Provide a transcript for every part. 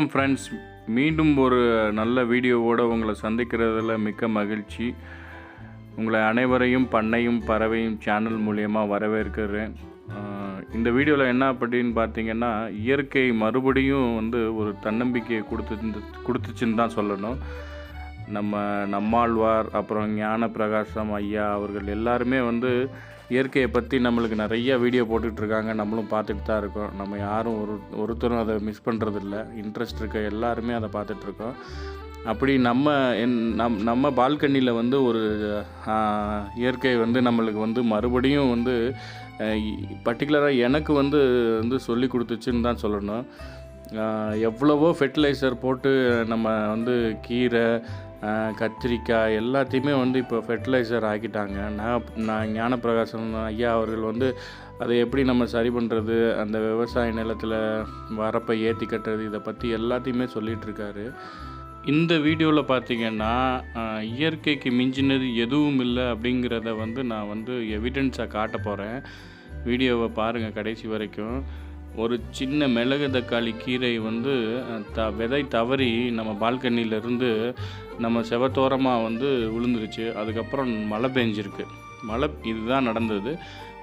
Friends மீண்டும் ஒரு நல்ல வீடியோவோடு உங்களை சந்திக்கிறதுல மிக்க மகிழ்ச்சி. உங்களை அனைவரையும் பண்ணையும் பறவையும் சேனல் மூலியமாக வரவேற்கிறேன். இந்த வீடியோவில் என்ன அப்படின்னு பார்த்தீங்கன்னா இயற்கை மறுபடியும் வந்து ஒரு தன்னம்பிக்கையை கொடுத்து கொடுத்துச்சுன்னு தான் சொல்லணும். நம்ம நம்மாழ்வார் அப்புறம் ஞான பிரகாசம் ஐயா அவர்கள் எல்லாருமே வந்து இயற்கையை பற்றி நம்மளுக்கு நிறைய வீடியோ போட்டுட்ருக்காங்க. நம்மளும் பார்த்துட்டு தான் இருக்கோம். நம்ம யாரும் ஒரு ஒருத்தரும் அதை மிஸ் பண்ணுறதில்ல இன்ட்ரெஸ்ட் இருக்க எல்லாருமே அதை பார்த்துட்ருக்கோம். அப்படி நம்ம என் நம் நம்ம பால்கனியில் வந்து ஒரு இயற்கை வந்து நம்மளுக்கு வந்து மறுபடியும் வந்து பர்டிகுலராக எனக்கு வந்து வந்து சொல்லி கொடுத்துச்சுன்னு தான் சொல்லணும். எவ்வளவோ ஃபெர்டிலைசர் போட்டு நம்ம வந்து கீரை கத்திரிக்காய் எல்லாத்தையுமே வந்து இப்போ ஃபெர்டிலைசர் ஆக்கிட்டாங்க. நான் நான் ஞானப்பிரகாசம் ஐயா அவர்கள் வந்து அதை எப்படி நம்ம சரி பண்ணுறது அந்த விவசாய நிலத்தில் வரப்பை ஏற்றி கட்டுறது இதை பற்றி எல்லாத்தையுமே சொல்லிகிட்ருக்காரு இந்த வீடியோவில் பார்த்தீங்கன்னா இயற்கைக்கு மிஞ்சினது எதுவும் இல்லை அப்படிங்கிறத வந்து நான் வந்து எவிடென்ஸாக காட்ட போகிறேன் வீடியோவை பாருங்கள் கடைசி வரைக்கும். ஒரு சின்ன மிளகு தக்காளி கீரை வந்து த விதை தவறி நம்ம பால்கனியிலேருந்து நம்ம செவத்தோரமாக வந்து விழுந்துருச்சு அதுக்கப்புறம் மழை பெஞ்சிருக்கு. மழை இதுதான் நடந்தது.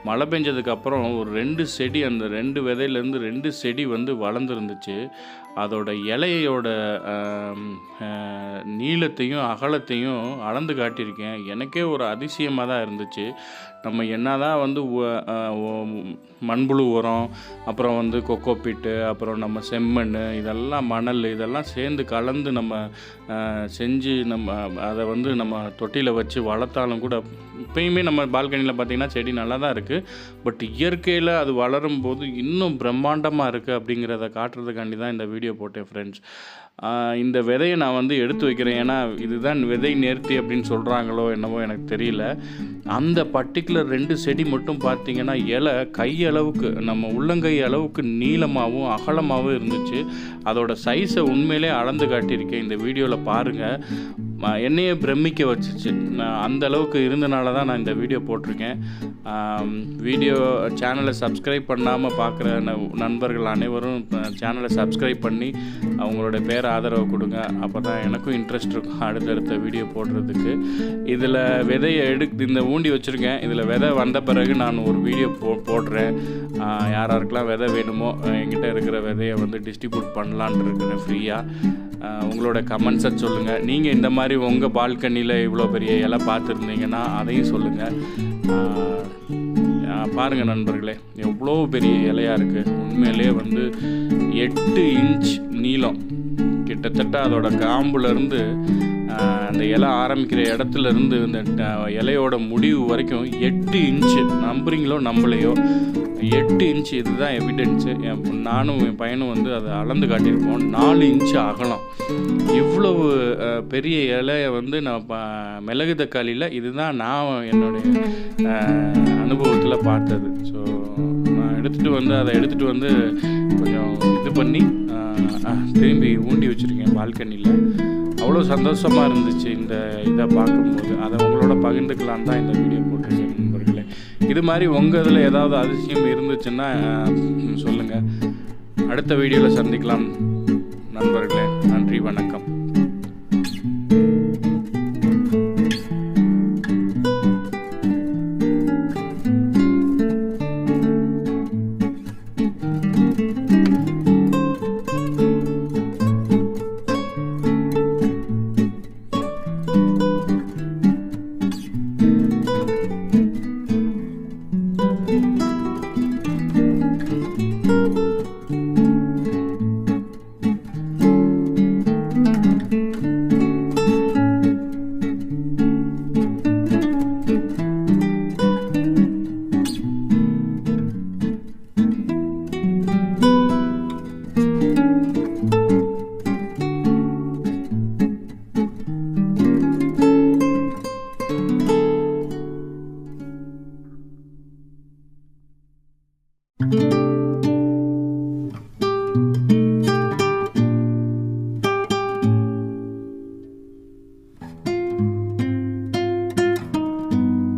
மழை பெஞ்சதுக்கப்புறம் ஒரு ரெண்டு செடி அந்த ரெண்டு விதையிலேருந்து ரெண்டு செடி வந்து வளர்ந்துருந்துச்சு. அதோட இலையோட நீளத்தையும் அகலத்தையும் அளந்து காட்டியிருக்கேன். எனக்கே ஒரு அதிசயமாக தான் இருந்துச்சு. நம்ம என்ன தான் வந்து மண்புழு உரம் அப்புறம் வந்து கொக்கோ பிட்டு அப்புறம் நம்ம செம்மண் இதெல்லாம் மணல் இதெல்லாம் சேர்ந்து கலந்து நம்ம செஞ்சு நம்ம அதை வந்து நம்ம தொட்டியில் வச்சு வளர்த்தாலும் கூட இப்பயுமே நம்ம பால்கனியில் பார்த்திங்கன்னா செடி நல்லா தான் இருக்குது பட் இயற்கையில் அது வளரும் போது இன்னும் பிரம்மாண்டமாக இருக்குது அப்படிங்கிறத காட்டுறதுக்காண்டி தான் இந்த வீடியோ போட்டேன் ஃப்ரெண்ட்ஸ் இந்த விதையை நான் வந்து எடுத்து வைக்கிறேன். ஏன்னா இதுதான் விதை நேர்த்தி அப்படின்னு சொல்கிறாங்களோ என்னவோ எனக்கு தெரியல. அந்த பர்டிகுலர் ரெண்டு செடி மட்டும் பார்த்தீங்கன்னா இலை கை அளவுக்கு நம்ம உள்ளங்கை அளவுக்கு நீளமாகவும் அகலமாகவும் இருந்துச்சு. அதோட சைஸை உண்மையிலே அளந்து காட்டியிருக்கேன். இந்த வீடியோவில் பாருங்கள் என்னையே பிரமிக்க வச்சிச்சு. நான் அந்த அளவுக்கு இருந்தனால தான் நான் இந்த வீடியோ போட்டிருக்கேன். வீடியோ சேனலை சப்ஸ்கிரைப் பண்ணாமல் பார்க்குற நண்பர்கள் அனைவரும் சேனலை சப்ஸ்கிரைப் பண்ணி அவங்களோட பேர் ஆதரவு கொடுங்க. அப்போ தான் எனக்கும் இன்ட்ரெஸ்ட் இருக்கும் அடுத்தடுத்த வீடியோ போடுறதுக்கு. இதில் விதையை எடுக் இந்த ஊண்டி வச்சுருக்கேன். இதில் விதை வந்த பிறகு நான் ஒரு வீடியோ போ போடுறேன். யாராருக்கெல்லாம் யார் விதை வேணுமோ என்கிட்ட இருக்கிற விதையை வந்து டிஸ்ட்ரிபியூட் பண்ணலான் இருக்கிறேன் ஃப்ரீயாக உங்களோட கமெண்ட்ஸை சொல்லுங்கள் நீங்கள் இந்த மாதிரி உங்கள் பால்கனியில் இவ்வளோ பெரிய இலை பார்த்துருந்தீங்கன்னா அதையும் சொல்லுங்கள் பாருங்கள் நண்பர்களே எவ்வளோ பெரிய இலையாக இருக்குது உண்மையிலே வந்து எட்டு இன்ச் நீளம். கிட்டத்தட்ட அதோட காம்புலேருந்து அந்த இலை ஆரம்பிக்கிற இடத்துல இருந்து இந்த இலையோட முடிவு வரைக்கும் எட்டு இன்ச்சு நம்புறீங்களோ நம்பலையோ எட்டு இன்ச்சு இதுதான் எவிடென்ஸு என் நானும் என் பையனும் வந்து அதை அளந்து காட்டியிருப்போம் நாலு இன்ச்சு அகலம். இவ்வளவு பெரிய இலையை வந்து நான் மிளகு தக்காளியில் இதுதான் நான் என்னுடைய அனுபவத்தில் பார்த்தது. ஸோ நான் எடுத்துகிட்டு வந்து அதை எடுத்துகிட்டு வந்து கொஞ்சம் இது பண்ணி திரும்பி ஊண்டி வச்சுருக்கேன் பால்கனியில். அவ்வளோ சந்தோஷமாக இருந்துச்சு இந்த இதை பார்க்கும்போது. அதை உங்களோட பகிர்ந்துக்கலாம் தான் இந்த வீடியோ போட்டிருக்கேன். இது மாதிரி உங்கள் இதில் ஏதாவது அதிசயம் இருந்துச்சுன்னா சொல்லுங்கள் அடுத்த வீடியோவில் சந்திக்கலாம் நண்பர்களே. நன்றி வணக்கம்.